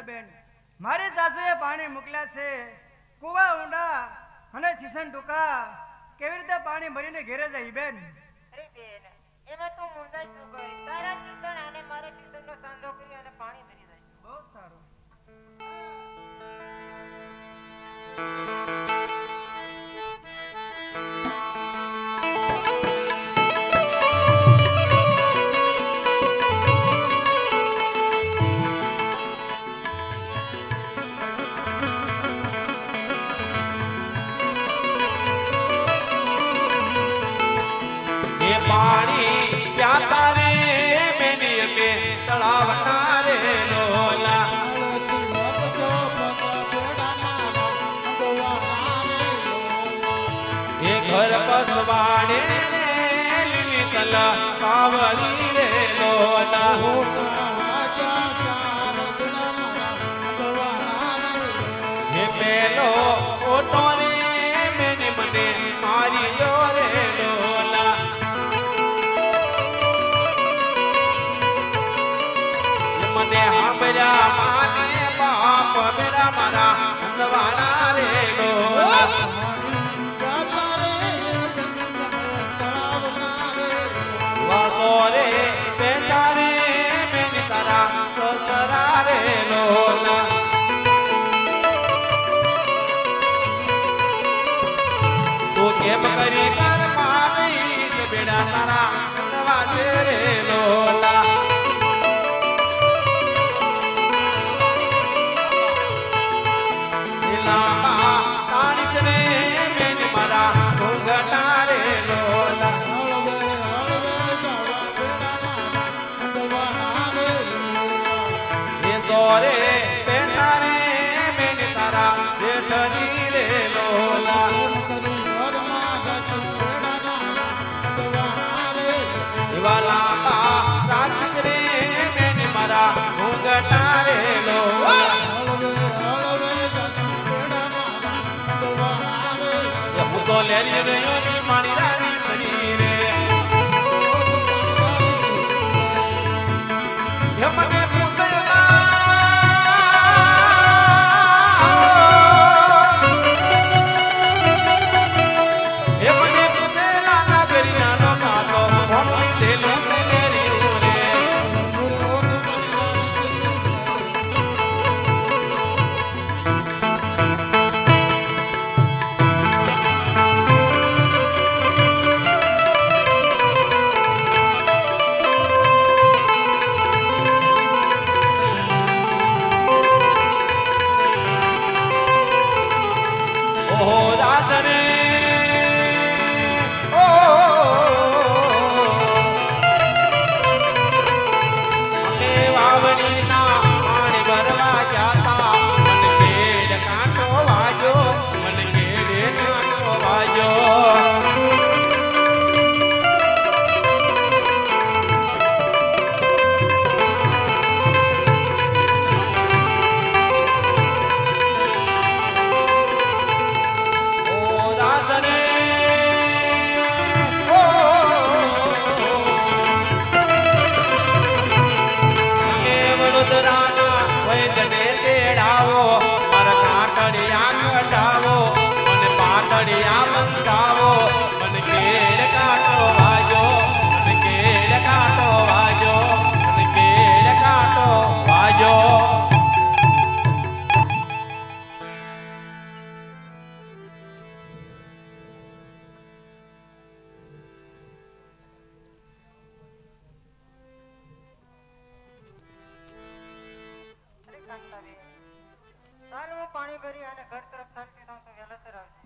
અરે બેન, મારી સાસુએ પાણી મોકલ્યા છે. કુવા, ઊંડા અને છીસણ ટૂંકા કેવી રીતે પાણી ભરીને ઘેરે જાય બેન? અરે બેન, એમાં તું મુંજાય તું તારા ચિંતન અને મારા ચિંતનનો સાંધો કરી અને પાણી મેની કે તળાવ રે લોલા એ ઘર પસવાડે લીલી તલા કાવલી રે લોલા મને હાંભળ્યા માને બાપ મેરા મારા અંધવાળા રે લોલા વાસો રે, બેટા મેની તારા સસરા રે લો. કેમ કરી કર પાવીશ બેડા તારા અંધવાસે રે લોલા લેરી રહ્યો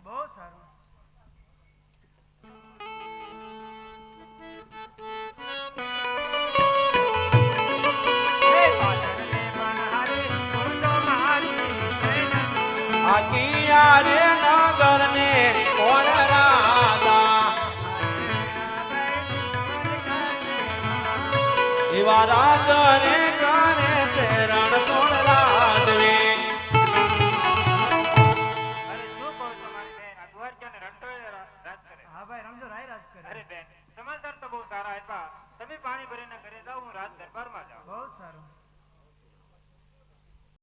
બહુ સારું. આખિયા રે નગરને કોણ રાધા? એવા રાજ રે